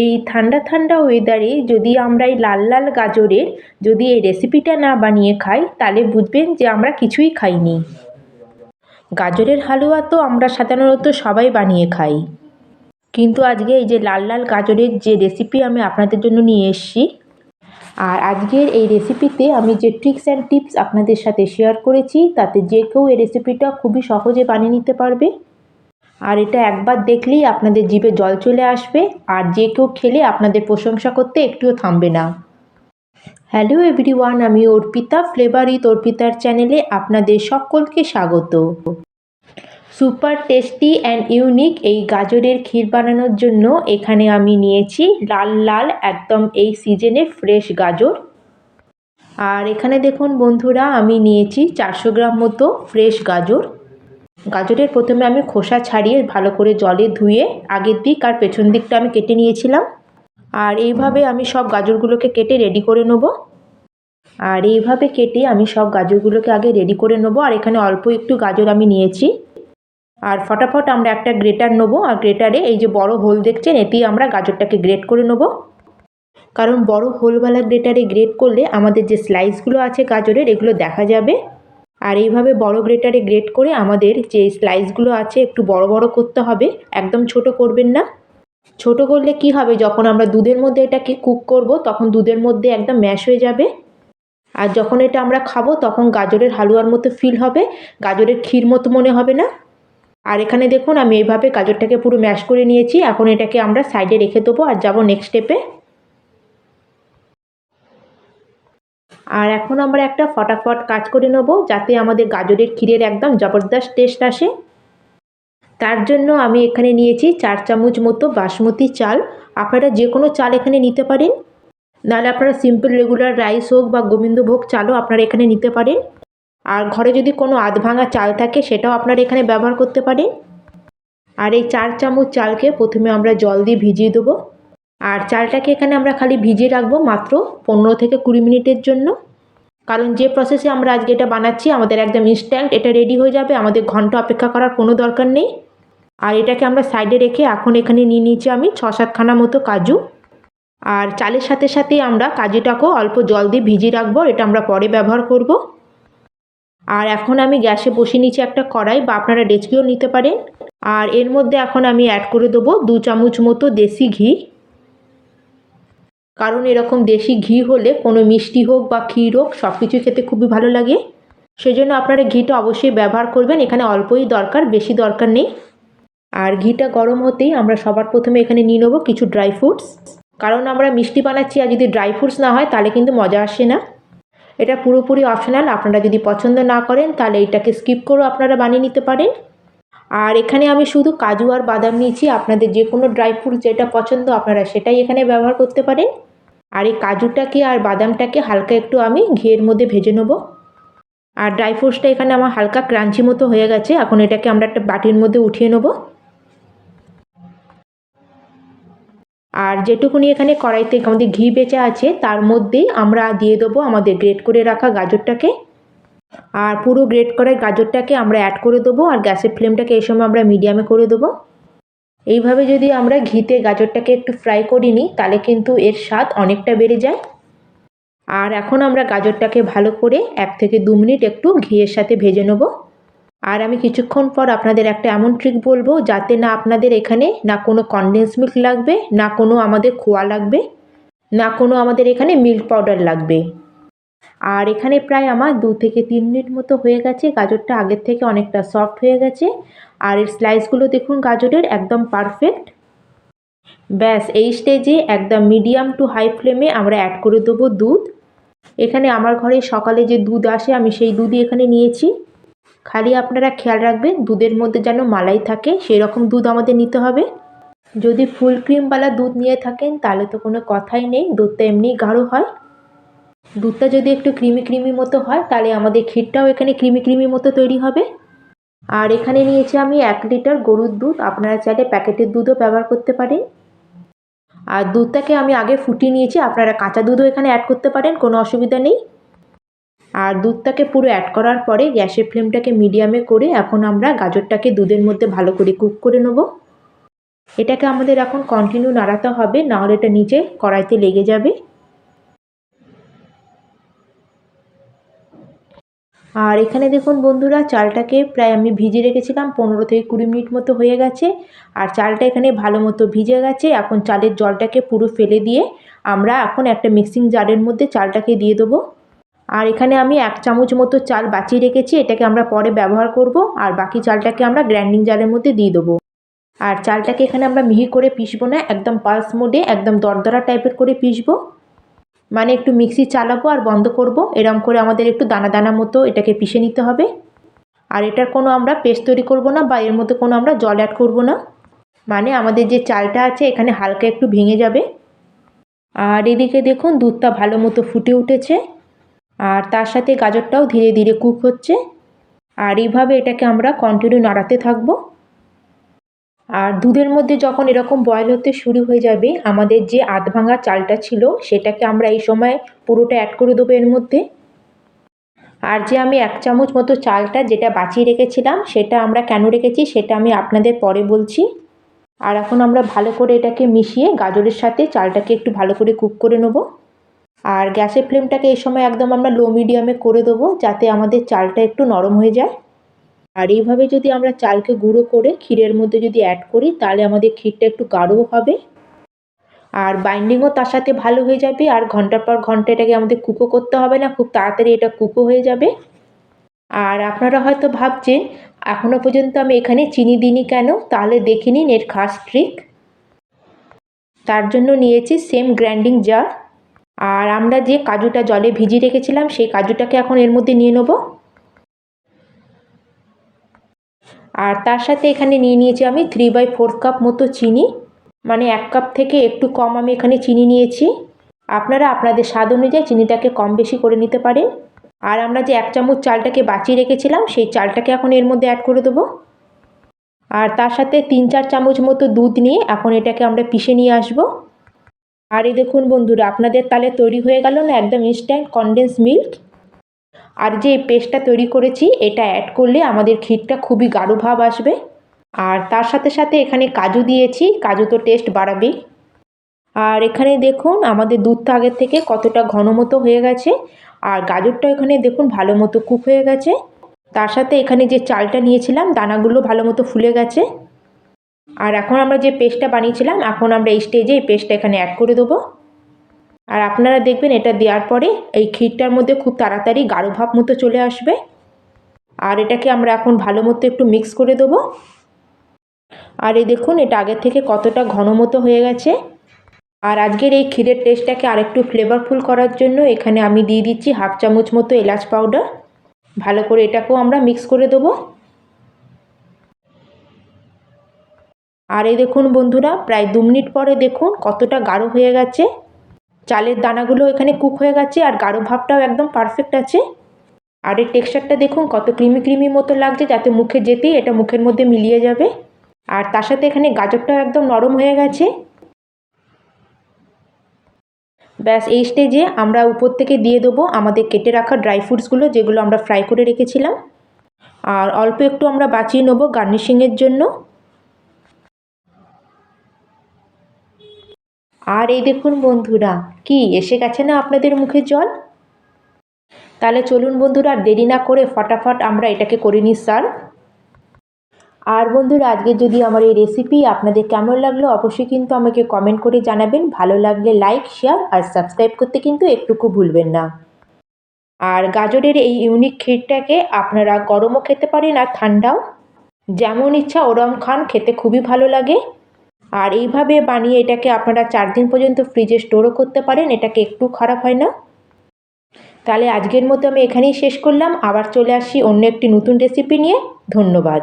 এই ঠান্ডা ঠান্ডা ওয়েদারে যদি আমরা এই লাল লাল গাজরের যদি এই রেসিপিটা না বানিয়ে খাই, তাহলে বুঝবেন যে আমরা কিছুই খাইনি। গাজরের হালুয়া তো আমরা সাধারণত সবাই বানিয়ে খাই। কিন্তু আজকে এই যে লাল লাল গাজরের যে রেসিপি আমি আপনাদের জন্য নিয়ে এসেছি, আর আজকের এই রেসিপিতে আমি যে ট্রিক্স অ্যান্ড টিপস আপনাদের সাথে শেয়ার করেছি, তাতে যে কেউ এই রেসিপিটা খুবই সহজে বানিয়ে নিতে পারবে। আর এটা একবার দেখলেই আপনাদের জিভে জল চলে আসবে, আর যে কেউ খেলে আপনাদের প্রশংসা করতে একটুও থামবে না। হ্যালো এভরিওয়ান আমি অর্পিতা ফ্লেভার অর্পিতার চ্যানেলে আপনাদের সকলকে স্বাগত। সুপার টেস্টি অ্যান্ড ইউনিক এই গাজরের ক্ষীর বানানোর জন্য এখানে আমি নিয়েছি লাল লাল একদম এই সিজনে ফ্রেশ গাজর। আর এখানে দেখুন বন্ধুরা, আমি নিয়েছি চারশো গ্রাম মতো ফ্রেশ গাজর। গাজরের প্রথমে আমি খোসা ছাড়িয়ে ভালো করে জলে ধুয়ে আগের দিক আর পেছন দিকটা আমি কেটে নিয়েছিলাম। আর এইভাবে আমি সব গাজরগুলোকে কেটে রেডি করে নেব। আর এইভাবে কেটে আমি সব গাজরগুলোকে আগে রেডি করে নেব। আর এখানে অল্প একটু গাজর আমি নিয়েছি। আর ফটাফট আমরা একটা গ্রেটার নেব। আর গ্রেটারে এই যে বড় হোল দেখছেন, এতেই আমরা গাজরটাকে গ্রেট করে নেব। কারণ বড় হোলওয়ালা গ্রেটারে গ্রেট করলে আমাদের যে স্লাইসগুলো আছে গাজরের, এগুলো দেখা যাবে। আর এইভাবে বড় গ্রেটারে গ্রেট করে আমাদের যে স্লাইসগুলো আছে একটু বড় বড় করতে হবে, একদম ছোট করবেন না। ছোট করলে কি হবে? যখন আমরা দুধের মধ্যে এটাকে কুক করব, তখন দুধের মধ্যে একদম ম্যাশ হয়ে যাবে। আর যখন এটা আমরা খাব, তখন গাজরের হালুয়ার মতো ফিল হবে, গাজরের ক্ষীর মতো মনে হবে না। আর এখানে দেখুন, আমি এইভাবে গাজরটাকে পুরো ম্যাশ করে নিয়েছি। এখন এটাকে আমরা সাইডে রেখে দেবো আর যাব নেক্সট স্টেপে আর এখন আমরা একটা ফটাফট কাজ করে নেব যাতে আমাদের গাজরের ক্ষীরের একদম জবরদস্ত টেস্ট আসে। তার জন্য আমি এখানে নিয়েছি চার চামচ মতো বাসমতি চাল। আপনারা যে কোনো চাল এখানে নিতে পারেন। নাহলে আপনারা সিম্পল রেগুলার রাইস হোক বা গোবিন্দভোগ চালও আপনারা এখানে নিতে পারেন। আর ঘরে যদি কোনো আধ ভাঙা চাল থাকে সেটাও আপনারা এখানে ব্যবহার করতে পারেন। আর এই চার চামচ চালকে প্রথমে আমরা জল দিয়ে ভিজিয়ে দেবো। আর চালটাকে এখানে আমরা খালি ভিজিয়ে রাখব মাত্র পনেরো থেকে কুড়ি মিনিটের জন্য। কারণ যে প্রসেসে আমরা আজকে এটা বানাচ্ছি, আমাদের একদম ইনস্ট্যান্ট এটা রেডি হয়ে যাবে, আমাদের ঘণ্টা অপেক্ষা করার কোনো দরকার নেই। আর এটাকে আমরা সাইডে রেখে এখন এখানে নিয়ে নিয়েছি আমি ছ সাতখানা মতো কাজু। আর চালের সাথে সাথে আমরা কাজুটাকেও অল্প জল দিয়ে ভিজিয়ে রাখব এটা আমরা পরে ব্যবহার করব। আর এখন আমি গ্যাসে বসিয়ে নিচ্ছি একটা কড়াই, বা আপনারা ডেচকিও নিতে পারেন। আর এর মধ্যে এখন আমি অ্যাড করে দেবো দু চামচ মতো দেশি ঘি। কারণ এরকম দেশি ঘি হলে কোনো মিষ্টি হোক বা ক্ষীর হোক সব কিছু খেতে খুবই ভালো লাগে। সেজন্য আপনারা ঘিটা অবশ্যই ব্যবহার করবেন, এখানে অল্পই দরকার, বেশি দরকার নেই। আর ঘিটা গরম হতেই আমরা সবার প্রথমে এখানে নিয়ে নেব কিছু ড্রাই ফ্রুটস কারণ আমরা মিষ্টি বানাচ্ছি আর যদি ড্রাই ফ্রুটস না হয়, তাহলে কিন্তু মজা আসে না। এটা পুরোপুরি অপশনাল আপনারা যদি পছন্দ না করেন, তাহলে এটাকে স্কিপ করেও আপনারা বানিয়ে নিতে পারেন। আর এখানে আমি শুধু কাজু আর বাদাম নিয়েছি। আপনাদের যে কোনো ড্রাই ফ্রুট যেটা পছন্দ আপনারা সেটাই এখানে ব্যবহার করতে পারেন। আর এই কাজুটাকে আর বাদামটাকে হালকা একটু আমি ঘিয়ের মধ্যে ভেজে নেব। আর ড্রাই ফ্রুটসটা এখানে আমার হালকা ক্রাঞ্চি মতো হয়ে গেছে। এখন এটাকে আমরা একটা বাটির মধ্যে উঠিয়ে নেব। আর যেটুকুনি এখানে কড়াইতে আমাদের ঘি বেঁচে আছে, তার মধ্যেই আমরা দিয়ে দেবো আমাদের গ্রেট করে রাখা গাজরটাকে। আর পুরো গ্রেট করা গাজরটাকে আমরা অ্যাড করে দেবো আর গ্যাসের ফ্লেমটাকে এই সময় আমরা মিডিয়ামে করে দেবো। এইভাবে যদি আমরা ঘিতে গাজরটাকে একটু ফ্রাই করি নিই, তাহলে কিন্তু এর স্বাদ অনেকটা বেড়ে যায়। আর এখন আমরা গাজরটাকে ভালো করে এক থেকে দু মিনিট একটু ঘিয়ের সাথে ভেজে নেব। আর আমি কিছুক্ষণ পর আপনাদের একটা এমন ট্রিক বলব, যাতে না আপনাদের এখানে না কোনো কনডেন্স মিল্ক লাগবে, না কোনো আমাদের খোয়া লাগবে, না কোনো আমাদের এখানে মিল্ক পাউডার লাগবে। আর এখানে প্রায় আমার দু থেকে তিন মিনিট মতো হয়ে গেছে। গাজরটা আগের থেকে অনেকটা সফট হয়ে গেছে। আর এর স্লাইসগুলো দেখুন, গাজরের একদম পারফেক্ট ব্যাস, এই স্টেজে একদম মিডিয়াম টু হাই ফ্লেমে আমরা অ্যাড করে দেবো দুধ। এখানে আমার ঘরে সকালে যে দুধ আসে, আমি সেই দুধই এখানে নিয়েছি। খালি আপনারা খেয়াল রাখবেন, দুধের মধ্যে যেন মালাই থাকে সেই রকম দুধ আমাদের নিতে হবে। যদি ফুল ক্রিমওয়ালা দুধ নিয়ে থাকেন, তাহলে তো কোনো কথাই নেই, দুধটা এমনি গাঢ় হয়। দুধটা যদি একটু ক্রিমি ক্রিমি মতো হয়, তাহলে আমাদের ক্ষীরটাও এখানে ক্রিমি ক্রিমি মতো তৈরি হবে। আর এখানে নিয়েছি আমি এক লিটার গরুর দুধ। আপনারা চাইলে প্যাকেটের দুধও ব্যবহার করতে পারেন। আর দুধটাকে আমি আগে ফুটিয়ে নিয়েছি। আপনারা কাঁচা দুধও এখানে অ্যাড করতে পারেন, কোনো অসুবিধা নেই। আর দুধটাকে পুরো অ্যাড করার পরে গ্যাসের ফ্লেমটাকে মিডিয়ামে করে এখন আমরা গাজরটাকে দুধের মধ্যে ভালো করে কুক করে নেব। এটাকে আমাদের এখন কন্টিনিউ নাড়াতে হবে, নাহলে এটা নিচে কড়াইতে লেগে যাবে। আর এখানে দেখুন বন্ধুরা, চালটাকে প্রায় আমি ভিজিয়ে রেখেছিলাম, পনেরো থেকে কুড়ি মিনিট মতো হয়ে গেছে। আর চালটা এখানে ভালো মতো ভিজে গেছে। এখন চালের জলটাকে পুরো ফেলে দিয়ে আমরা এখন একটা মিক্সিং জারের মধ্যে চালটাকে দিয়ে দেবো। আর এখানে আমি এক চামচ মতো চাল বাঁচিয়ে রেখেছি, এটাকে আমরা পরে ব্যবহার করব। আর বাকি চালটাকে আমরা গ্র্যান্ডিং জারের মধ্যে দিয়ে দেবো। আর চালটাকে এখানে আমরা মিহি করে পিসবো না, একদম পালস মোডে, একদম দরদরা টাইপের করে পিসবো মানে একটু মিক্সি চালাবো আর বন্ধ করব। এরম করে আমাদের একটু দানা দানা মতো এটাকে পিষে নিতে হবে। আর এটার কোনো আমরা পেস্ট তৈরি করব না বা এর মধ্যে কোনো আমরা জল অ্যাড করব না। মানে আমাদের যে চালটা আছে এখানে হালকা একটু ভেঙে যাবে। আর এদিকে দেখুন দুধটা ভালো মতো ফুটে উঠেছে। আর তার সাথে গাজরটাও ধীরে ধীরে কুক হচ্ছে। আর এইভাবে এটাকে আমরা কন্টিনিউ নাড়াতে থাকব। আর দুধের মধ্যে যখন এরকম বয়েল হতে শুরু হয়ে যাবে, আমাদের যে আধ ভাঙা চালটা ছিল, সেটাকে আমরা এই সময় পুরোটা অ্যাড করে দেবো এর মধ্যে। আর যে আমি এক চামচ মতো চালটা যেটা বাঁচিয়ে রেখেছিলাম, সেটা আমরা কেন রেখেছি, সেটা আমি আপনাদের পরে বলছি। আর এখন আমরা ভালো করে এটাকে মিশিয়ে গাজরের সাথে চালটাকে একটু ভালো করে কুক করে নেব। আর গ্যাসের ফ্লেমটাকে এই সময় একদম আমরা লো মিডিয়ামে করে দেবো, যাতে আমাদের চালটা একটু নরম হয়ে যায়। আর এইভাবে যদি আমরা চালকে গুঁড়ো করে ক্ষীরের মধ্যে যদি অ্যাড করি, তাহলে আমাদের ক্ষীরটা একটু গাঢ়ও হবে। আর বাইন্ডিংও তার সাথে ভালো হয়ে যাবে, আর ঘণ্টার পর ঘণ্টা এটাকে আমাদের কুকো করতে হবে না, খুব তাড়াতাড়ি এটা কুকো হয়ে যাবে। আর আপনারা হয়তো ভাবছেন এখনও পর্যন্ত আমি এখানে চিনি দিইনি কেন? তাহলে দেখে নিন এর খাস ট্রিক তার জন্য নিয়েছি সেম গ্রাইন্ডিং জার আর আমরা যে কাজুটা জলে ভিজিয়ে রেখেছিলাম, সেই কাজুটাকে এখন এর মধ্যে নিয়ে নেব। আর তার সাথে এখানে নিয়ে নিয়েছি আমি থ্রি বাই ফোর কাপ মতো চিনি। মানে এক কাপ থেকে একটু কম আমি এখানে চিনি নিয়েছি। আপনারা আপনাদের স্বাদ অনুযায়ী চিনিটাকে কম বেশি করে নিতে পারেন। আর আমরা যে এক চামচ চালটাকে বাঁচিয়ে রেখেছিলাম, সেই চালটাকে এখন এর মধ্যে অ্যাড করে দেবো। আর তার সাথে তিন চার চামচ মতো দুধ নিয়ে এখন এটাকে আমরা পিষে নিয়ে আসব। আর এই দেখুন বন্ধুরা, আপনাদের তালে তৈরি হয়ে গেল না একদম ইনস্ট্যান্ট কনডেন্স মিল্ক আর যে পেস্টটা তৈরি করেছি, এটা অ্যাড করলে আমাদের ক্ষীরটা খুবই গাঢ় ভাব আসবে। আর তার সাথে সাথে এখানে কাজু দিয়েছি, কাজু তো টেস্ট বাড়াবেই। আর এখানে দেখুন, আমাদের দুধটা আগের থেকে কতটা ঘন মতো হয়ে গেছে। আর গাজরটা এখানে দেখুন ভালো মতো কুক হয়ে গেছে। তার সাথে এখানে যে চালটা নিয়েছিলাম, দানাগুলো ভালো মতো ফুলে গেছে। আর এখন আমরা যে পেস্টটা বানিয়েছিলাম, এখন আমরা এই স্টেজে এই পেস্টটা এখানে অ্যাড করে দেবো। আর আপনারা দেখবেন এটা দেওয়ার পরে এই ক্ষীরটার মধ্যে খুব তাড়াতাড়ি গাঢ় ভাব মতো চলে আসবে। আর এটাকে আমরা এখন ভালো মতো একটু মিক্স করে দেবো। আর এই দেখুন, এটা আগের থেকে কতটা ঘন মতো হয়ে গেছে। আর আজকের এই ক্ষীরের টেস্টটাকে আরেকটু ফ্লেভারফুল করার জন্য এখানে আমি দিয়ে দিচ্ছি হাফ চামচ মতো এলাচ পাউডার ভালো করে এটাকেও আমরা মিক্স করে দেবো। আর এই দেখুন বন্ধুরা, প্রায় দু মিনিট পরে দেখুন কতটা গাঢ় হয়ে গেছে। চালের দানাগুলো এখানে কুক হয়ে গেছে আর গাঢ় ভাবটাও একদম পারফেক্ট আছে। আর এর টেক্সচারটা দেখুন, কত ক্রিমি ক্রিমি মতো লাগছে যাতে মুখে যেতেই এটা মুখের মধ্যে মিলিয়ে যাবে। আর তার সাথে এখানে গাজরটাও একদম নরম হয়ে গেছে। ব্যাস, এই স্টেজে আমরা উপর থেকে দিয়ে দেবো আমাদের কেটে রাখা ড্রাই ফ্রুটসগুলো যেগুলো আমরা ফ্রাই করে রেখেছিলাম। আর অল্প একটু আমরা বাঁচিয়ে নেব গার্নিশিংয়ের জন্য। আর এই দেখুন বন্ধুরা, কি, এসে গেছে না আপনাদের মুখে জল? তাহলে চলুন বন্ধুরা দেরি না করে ফটাফট আমরা এটাকে করে নিই সার্ভ আর বন্ধুরা, আজকে যদি আমার এই রেসিপি আপনাদের কেমন লাগল, অবশ্যই কিন্তু আমাকে কমেন্ট করে জানাবেন। ভালো লাগলে লাইক শেয়ার আর সাবস্ক্রাইব করতে কিন্তু একটুকু ভুলবেন না। আর গাজরের এই ইউনিক ক্ষীরটাকে আপনারা গরমও খেতে পারেন আর ঠান্ডাও। যেমন ইচ্ছা ওরম খান, খেতে খুবই ভালো লাগে। আর এইভাবে বানিয়ে এটাকে আপনারা চার দিন পর্যন্ত ফ্রিজে স্টোরও করতে পারেন, এটাকে একটু খারাপ হয় না। তাহলে আজকের মতো আমি এখানেই শেষ করলাম, আবার চলে আসি অন্য একটি নতুন রেসিপি নিয়ে। ধন্যবাদ।